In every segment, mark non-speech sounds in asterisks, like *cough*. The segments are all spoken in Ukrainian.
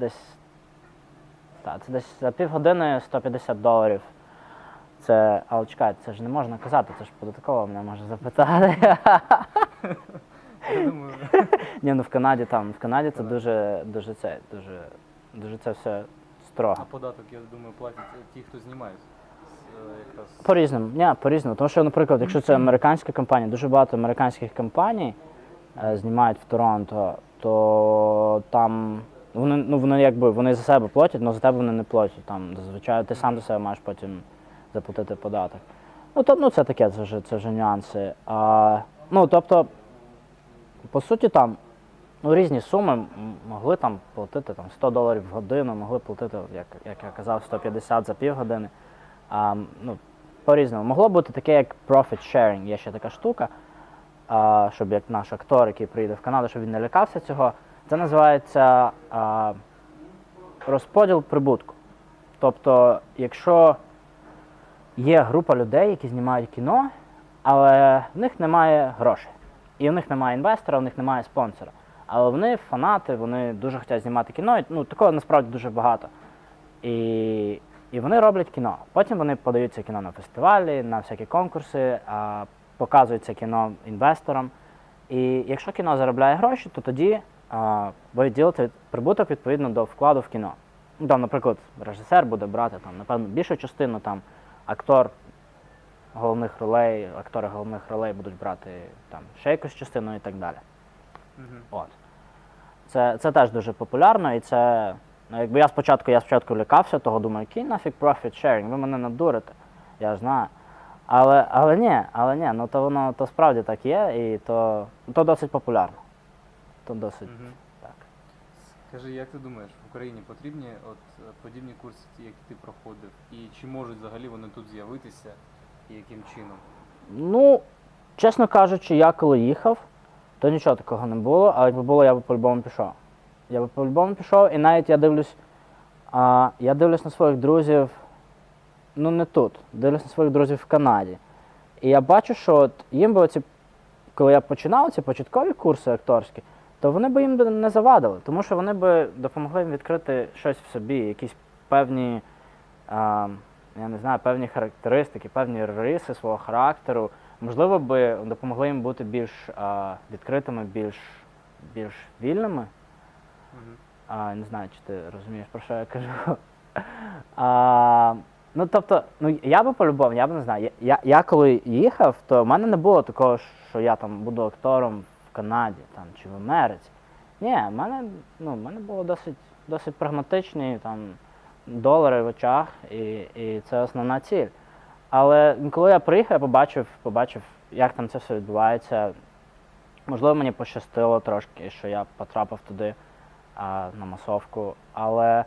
Десь, так, це десь за півгодини 150 доларів. Це, але чекайте, це ж не можна казати, це ж податково мене може запитати. Я думаю, Ні, ну в Канаді там, в Канаді це дуже, дуже це, дуже, дуже це все а строго. податок, я думаю, платять ті, хто знімають. Е, Якраз По-різному, ні, по-різному. Тому що, наприклад, якщо це американська компанія, дуже багато американських компаній е, знімають в Торонто, то там вони, ну, вони якби вони за себе платять, але за тебе вони не платять. Там зазвичай ти сам за себе маєш потім заплатити податок. Ну, то, ну це таке, це вже, це вже нюанси. А, ну, тобто, по суті, там ну, різні суми могли там платити там, 100 доларів в годину, могли платити, як, як я казав, 150 за півгодини. А, ну, по-різному. Могло бути таке, як profit sharing, є ще така штука, а, щоб як наш актор, який приїде в Канаду, щоб він не лякався цього. Це називається а, розподіл прибутку. Тобто, якщо є група людей, які знімають кіно, але в них немає грошей. І в них немає інвестора, в них немає спонсора. Але вони фанати, вони дуже хочуть знімати кіно. і, Ну, такого насправді дуже багато. І, і вони роблять кіно. Потім вони подають це кіно на фестивалі, на всякі конкурси, а, показують це кіно інвесторам. І якщо кіно заробляє гроші, то тоді а, будуть ділити прибуток відповідно до вкладу в кіно. Ну, там, наприклад, режисер буде брати там, напевно, більшу частину, там, актор головних ролей, актори головних ролей будуть брати там, ще якусь частину і так далі. Мгм. От. Це, це теж дуже популярно, і це. Ну, якби я спочатку, я спочатку лякався, того думаю, який нафіг profit sharing, ви мене надурите. Я ж знаю. Але, але ні, але ні, ну то воно то справді так є, і то, то досить популярно. То досить Мгм. так. Скажи, як ти думаєш, в Україні потрібні от е, подібні курси, ті, які ти проходив, і чи можуть взагалі вони тут з'явитися, і яким чином? Ну, чесно кажучи, я коли їхав, то нічого такого не було, а якби було, я б по-любому пішов. Я б по-любому пішов, і навіть я дивлюсь, а, я дивлюсь на своїх друзів, ну не тут, дивлюсь на своїх друзів в Канаді. І я бачу, що от їм би оці, коли я починав ці початкові курси акторські, то вони б їм би не завадили, тому що вони б допомогли їм відкрити щось в собі, якісь певні, а, я не знаю, певні характеристики, певні риси свого характеру. Можливо, би допомогли їм бути більш а, відкритими, більш, більш вільними. А, не знаю, чи ти розумієш, про що я кажу. *laughs* А, ну, тобто, ну, я би по-любому, я б не знаю. Я, я, я коли їхав, то в мене не було такого, що я там буду актором Канаді там, чи в Америці. Ні, в мене, ну, в мене було досить, досить прагматичні там, долари в очах, і, і це основна ціль. Але коли я приїхав, я побачив, побачив, як там це все відбувається. Можливо, мені пощастило трошки, що я потрапив туди а, на масовку. Але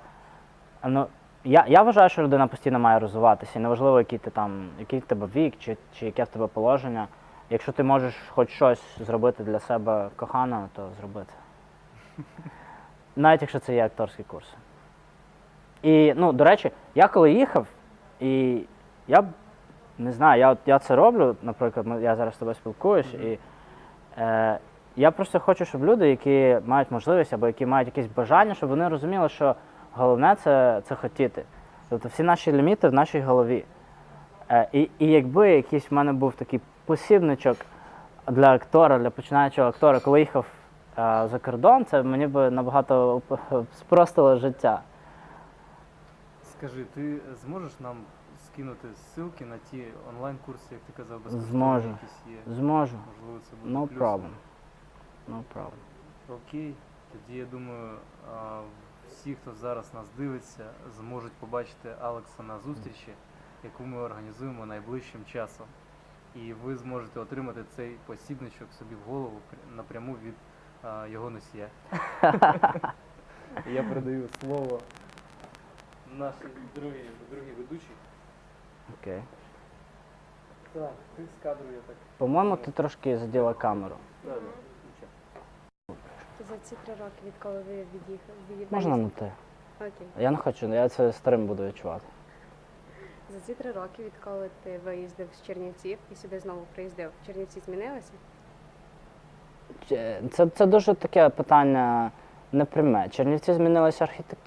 ну, я, я вважаю, що людина постійно має розвиватися. І неважливо, який ти там, який в тебе вік, чи, чи яке в тебе положення. Якщо ти можеш хоч щось зробити для себе коханого, то зроби це. *laughs* Навіть якщо це є акторський курс. І, ну, до речі, я коли їхав, і я не знаю, я, я це роблю, наприклад, я зараз з тобою спілкуюсь, і е, я просто хочу, щоб люди, які мають можливість або які мають якесь бажання, щоб вони розуміли, що головне це, це хотіти. Тобто всі наші ліміти в нашій голові. Е, і, і якби якийсь в мене був такий посібничок для актора, для починаючого актора, коли їхав е, за кордон, це мені би набагато спростило життя. Скажи, ти зможеш нам скинути ссылки на ті онлайн-курси, як ти казав, безкоштовні, Зможу. якісь є? Зможу. Можливо, це буде No плюсом. problem. No problem. Окей, тоді я думаю, а, всі, хто зараз нас дивиться, зможуть побачити Алекса на зустрічі, яку ми організуємо найближчим часом. І ви зможете отримати цей посібничок собі в голову напряму від а, його носія. Я передаю слово нашій другій, другій ведучій. Окей. Так, ти з кадру я так. По-моєму, ти трошки заділа камеру. Да, да. За ці три роки, відколи ви від'їхали, Можна на ти. Окей. Я не хочу, я це старим буду відчувати. За ці три роки, відколи ти виїздив з Чернівців і сюди знову приїздив, Чернівці змінилися? Це, це, дуже таке питання непряме. Чернівці змінилася архітектура.